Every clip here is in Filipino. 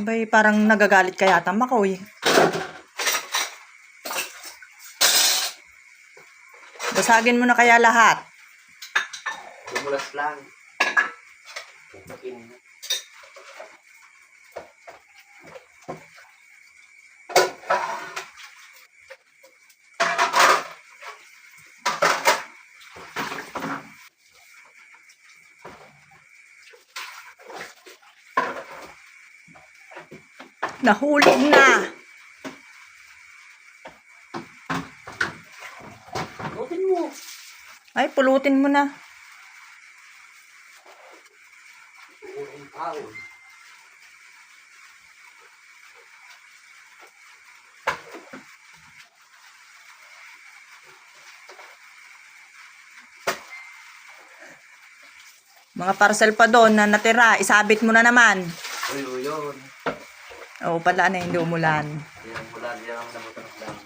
Abay, parang nagagalit ka yata, Makoy. Basagin mo na kaya lahat. Lumulas lang. Pupukin na. Nahulog na. Pupukin mo. Ay, pulutin mo na. Mga parcel pa doon na natira, isabit mo na naman. Uy, yun. Oo, pala na hindi umulan. Ang mula, yan ang lang.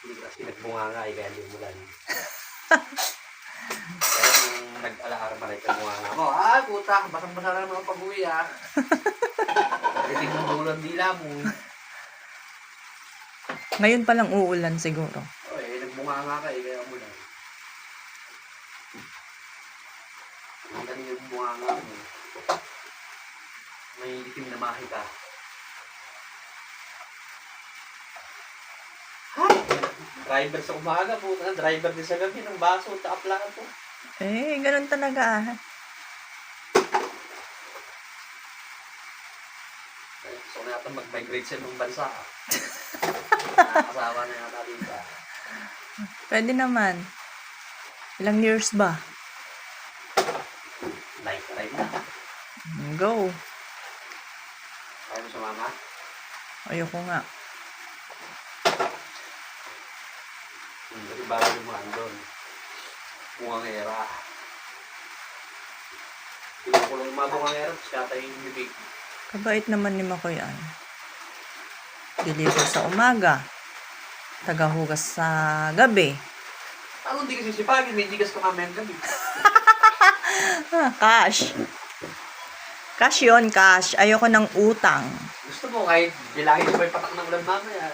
Hindi kasi nagbunga nga eh, kaya hindi umulan. Kaya nung nag-alaar pa rin bunga nga mo, ah, puta, basang-basa na naman pag-uwi ah. Pagdating ng ulan. Ngayon palang uulan siguro. Oh, eh, nagbunga nga ka eh, kaya umulan. Ang galing yung bunga nga mo. May itim na mahika. Ha? Driver sa umaga po, driver din sa gabi ng baso at aplakan po. Eh, ganun talaga ah. Ko na yata mag-migrate sa ibang bansa. ah. Nakakasawa na yata dito. Pwede naman. Ilang years ba? Lifetime na. Go. Kaya mo sumama? Ayoko nga. Kasi bago lumaan doon. Bungangera. Pinukulong mga bungangera, tapos katay yung bibig. Kabait naman ni Makoy ay. Deliver sa umaga. Tagahugas sa gabi. Ano hindi kasi sipagin, may digas ka mamayang gabi. Cash. Cash yun, cash. Ayoko ng utang. Gusto mo kahit bilangin mo yung patak ng ulan mamaya.